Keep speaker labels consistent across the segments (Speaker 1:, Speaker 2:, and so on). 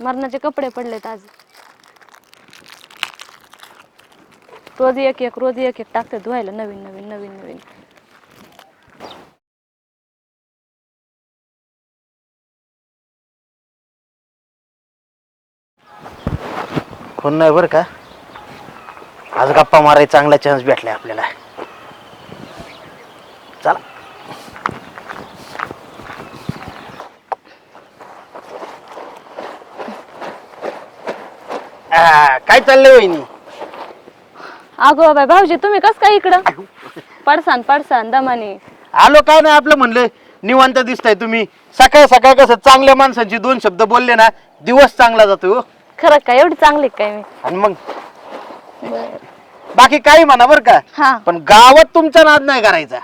Speaker 1: मरणाचे कपडे पडलेत आज. रोज एक एक रोज एक एक टाकते धुवायला नवीन नवीन नवीन नवीन.
Speaker 2: कोण नाही बरं का? आज गप्पा मारायला चांगला चान्स भेटलाय आपल्याला. आ, काय चाललंय वहिनी?
Speaker 1: अगो बाय भाऊजी तुम्ही कस काय इकडं? पडसान पडसान दमाने.
Speaker 2: आलो काय नाही आपलं म्हणलं निवांत दिसताय तुम्ही. सकाळ सकाळ कसं चांगल्या माणसांची दोन शब्द बोलले ना दिवस चांगला जातो हो.
Speaker 1: खरं काय एवढी चांगली काय मी?
Speaker 2: आणि मग? बाकी काही म्हणा बरं का.
Speaker 1: हा.
Speaker 2: पण गावात तुमचा नाद नाही करायचा.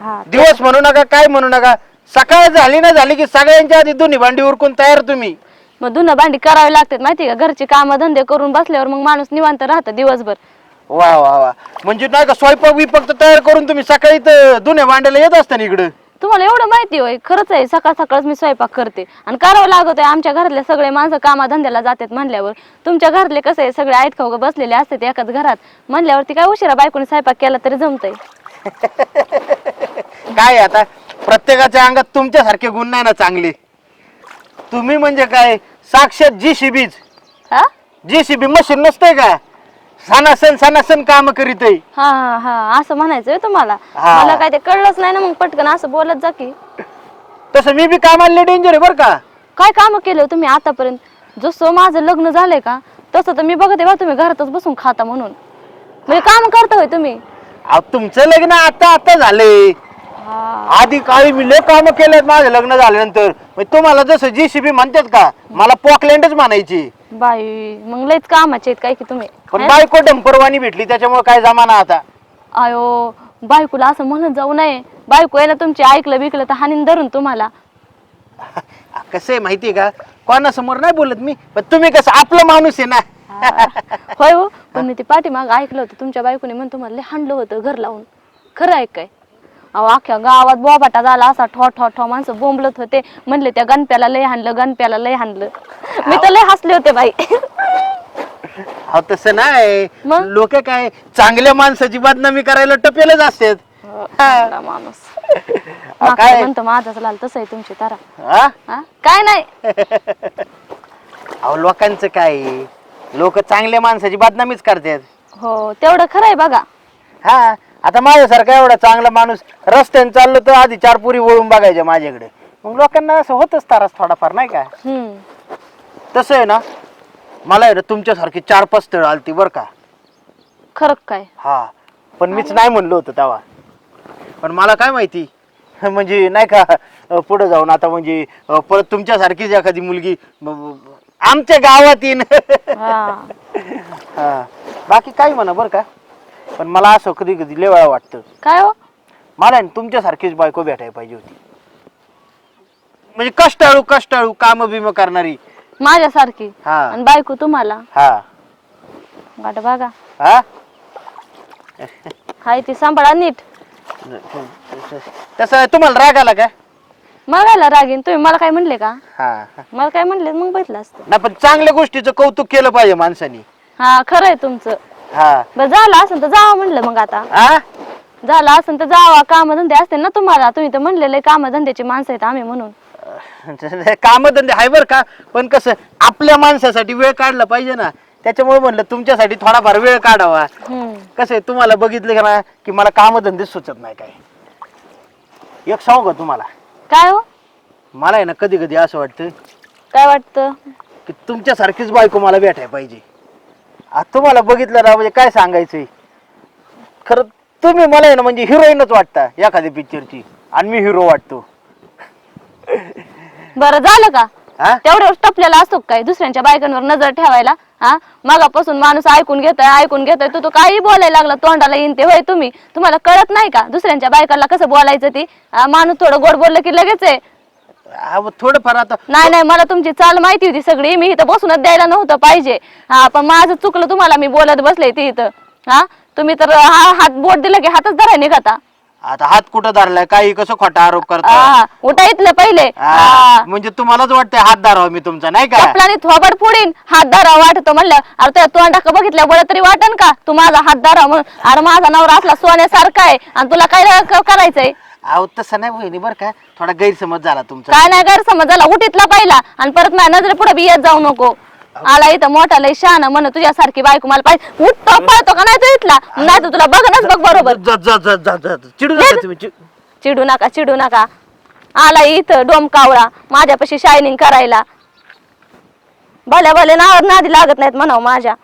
Speaker 1: हा
Speaker 2: दिवस म्हणू नका काय म्हणू नका. सकाळ झाली ना झाली की सगळ्यांच्या आधी दोन्ही भांडी उरकून तयार तुम्ही.
Speaker 1: मग धुणं भांडी करावी लागतात माहिती का? घरची कामं धंदे करून बसल्यावर मग माणूस निवांत राहतं दिवसभर.
Speaker 2: वा वा वा. म्हणजे नाही का स्वयंपाक बिपाक तर तयार करून तुम्ही सकाळी तर भांड्याला येत असता ना इकडं.
Speaker 1: तुम्हाला एवढं माहिती होय? खरंच आहे सकाळ सकाळच मी स्वयंपाक करते. आणि करावं लागत आहे आमच्या घरातले सगळे माणसं कामा धंद्याला जातात म्हणल्यावर. तुमच्या घरातले कसं आहे सगळे आहेत खाऊ बसलेले असतात एकाच घरात? म्हणल्यावरती काय उशिरा बायकोने स्वयंपाक केला तरी जमतंय.
Speaker 2: काय आता? प्रत्येकाच्या अंगात तुमच्यासारखे गुण नाही ना चांगले. तुम्ही म्हणजे काय? साक्षात जी शिबीज
Speaker 1: हा?
Speaker 2: जी शिबी मशीन नसतंय का? सणासन सणासन काम करीत
Speaker 1: हा हा हा. असं म्हणायचं होय तुम्हाला.
Speaker 2: हा.
Speaker 1: मला काय ते कळलंच नाही ना मग पटकन असं बोलत जा की.
Speaker 2: तसं मी बी कामाला डेंजर आहे बरं का?
Speaker 1: काय काम केलं हो तुम्ही आतापर्यंत? जसं माझं लग्न झालंय का तसं तर मी बघते बा तुम्ही घरातच बसून खाता म्हणून. म्हणजे काम करता होय तुम्ही.
Speaker 2: अहो, तुमचं लग्न आता आता झालंय.
Speaker 1: हा
Speaker 2: आधी काळी मी लय काम केलेत माझं लग्न झाल्यानंतर. तुम्हाला जसं जी शिबी म्हणतात का मला पॉकलँडच म्हणायची.
Speaker 1: बाई मग लयच कामाचे आहेत काय की तुम्ही?
Speaker 2: पण बायको डंपरवाणी भेटली त्याच्यामुळे काय जमाना आता.
Speaker 1: अयो बायकोला असं म्हणत जाऊ नये. बायको आहे ना तुमची ऐकलं बिकलं तर हानीन धरून तुम्हाला.
Speaker 2: कसं आहे माहितीये का कोणासमोर नाही बोलत मी पण तुम्ही कसं आपलं माणूस आहे ना.
Speaker 1: होय हो पण मी ते पाठीमाग ऐकलं होतं. तुमच्या बायकोने म्हणून तुम्हाला लय हाणलं होतं घर लावून. खरं आहे काय? अहो अख्ख्या गावात बोबाटा झाला असा ठो ठो ठो माणसं बोंबलत होते. म्हणले त्या गणप्याला लय हाणलं गणप्याला लय हाणलं. मी तर लय हसले होते बाई.
Speaker 2: अहो तसं नाही.
Speaker 1: मग?
Speaker 2: लोक काय चांगल्या माणसाची बदनामी करायला टपेलच असतात.
Speaker 1: चांगला माणूस.
Speaker 2: अहो,
Speaker 1: मागचं
Speaker 2: काय?
Speaker 1: म्हणतो माझाच लाल तसं आहे तुमची तारा.
Speaker 2: हा?
Speaker 1: हा? काय नाही.
Speaker 2: अहो लोकांचं काय? लोक चांगल्या माणसाची बदनामीच करतात.
Speaker 1: हो तेवढं खरं आहे बघा.
Speaker 2: हा. आता माझ्यासारखा एवढा चांगला माणूस रस्त्याने चाललो तर आधी चार पुरी वळून बघायच्या माझ्याकडे. मग लोकांना असं होतच तारास थोडाफार नाही का?
Speaker 1: हम्म.
Speaker 2: तसं आहे ना? मला आहे ना तुमच्यासारखी चार पाच स्थळ आलती बरं का?
Speaker 1: खरं काय?
Speaker 2: हा. पण मीच नाही म्हणलो होतो तेव्हा. पण मला काय माहिती? म्हणजे नाही का अं, पुढे जाऊन आता म्हणजे अं, परत तुमच्यासारखीच एखादी मुलगी ब- ब- आमच्या गावात येईन.
Speaker 1: हा.
Speaker 2: हा. बाकी काय म्हणा बरं का? पण मला असं कधी कधी लय वेळा वाटतं.
Speaker 1: काय हो?
Speaker 2: मला आहे ना तुमच्यासारखीच बायको भेटायला पाहिजे होती. म्हणजे कष्टाळू कष्टाळू काम बिम करणारी.
Speaker 1: माझ्यासारखी?
Speaker 2: हा.
Speaker 1: आणि बायको तुम्हाला?
Speaker 2: हा.
Speaker 1: गाठ बघा.
Speaker 2: हा?
Speaker 1: हाय ती सांभाळा नीट.
Speaker 2: तसं तुम्हाला राग आला का?
Speaker 1: बघायला रागीन तुम्ही मला काय म्हणले का?
Speaker 2: हा. हा.
Speaker 1: मला काय म्हणले मग बघितलं असतं.
Speaker 2: नाही पण चांगल्या गोष्टीचं कौतुक केलं पाहिजे माणसानी.
Speaker 1: हा खरं आहे तुमचं.
Speaker 2: हा.
Speaker 1: बरं झालं असं तर जावं म्हणलं मग आता.
Speaker 2: हा
Speaker 1: झालं असं तर जावा. कामधंदे असते ना तुम्हाला. तुम्ही तर म्हणलेले कामधंद्याची माणसं आहेत आम्ही म्हणून.
Speaker 2: कामधंदे आहे बरं का? पण कसं आपल्या माणसासाठी वेळ काढला पाहिजे ना. त्याच्यामुळे म्हणलं तुमच्यासाठी थोडाफार वेळ काढावा.
Speaker 1: हम्म.
Speaker 2: कसं आहे तुम्हाला बघितलं का ना की मला कामधंदे सुचत नाही काय एक सांगू का तुम्हाला?
Speaker 1: काय हो?
Speaker 2: मला आहे ना कधी कधी असं वाटतं
Speaker 1: काय वाटतं?
Speaker 2: की तुमच्यासारखीच बायको मला भेटायला पाहिजे. आता तुम्हाला बघितलं ना म्हणजे काय सांगायचंय? खरं तुम्ही मला आहे ना म्हणजे हिरोईनच वाटता एखाद्या पिक्चरची आणि मी हिरो वाटतो.
Speaker 1: बरं झालं का?
Speaker 2: हा?
Speaker 1: तेवढ्यावर टपलेला असतो का काय दुसऱ्यांच्या बायकांवर नजर ठेवायला? हा? मागापासून माणूस ऐकून घेतोय ऐकून घेतोय. तू तो काही बोलायला लागला तोंडाला येईन ते होय तुम्ही? तुम्हाला कळत नाही का? दुसऱ्यांच्या बायकांना कसं बोलायचं ती? हा, माणूस थोडं गोड बोललं की लगेच आहे.
Speaker 2: अहो, थोडंफार आता
Speaker 1: नाही नाही मला तुमची चाल माहिती होती सगळी. मी इथं बसूनच द्यायला नव्हतं पाहिजे. हा पण माझं चुकलं तुम्हाला मी बोलत बसले ती इथं. हा? तुम्ही तर हा हात बोट दिला की हातच धराय निघाता.
Speaker 2: आता हात कुठं धरलाय? काही कसं खोटा आरोप करतो?
Speaker 1: हा, उठा इथलं पहिले. हा.
Speaker 2: म्हणजे तुम्हालाच वाटतंय हात धरावा मी तुमचा नाही का?
Speaker 1: चपलाने थोबड फोडीन. हात धरा वाटतो म्हणलं. अरे तुझ्या तोंडाक बघितल्या बरं तरी वाटन का? तू माझा हात धरा म्हणून. अरे माझा नवरा असला सोन्यासारखा आहे. आणि तुला काय क- करायचंय?
Speaker 2: अहो तसं नाही बहिणी बरं का. थोडा गैरसमज झाला तुमचा.
Speaker 1: काय नाही गैरसमज झाला. उठीतला पहिला. आणि परत माझ्या नजरे पुढे बी येत जाऊ नको. आला इथं मोठा लय शहाण म्हण तुझ्यासारखी बायको मला पाहिजे. उठतो पळतो का नाही तू इथला? नाही तर तुला बघणच बघ बरोबर.
Speaker 2: जा जा जा जा जा. चिडू नका तुम्ही
Speaker 1: चिडू नका चिडू नका. आला इथं डोम कावळा माझ्यापाशी शायनिंग करायला. भल्या भले ना नादी लागत नाहीत म्हणावं माझ्या.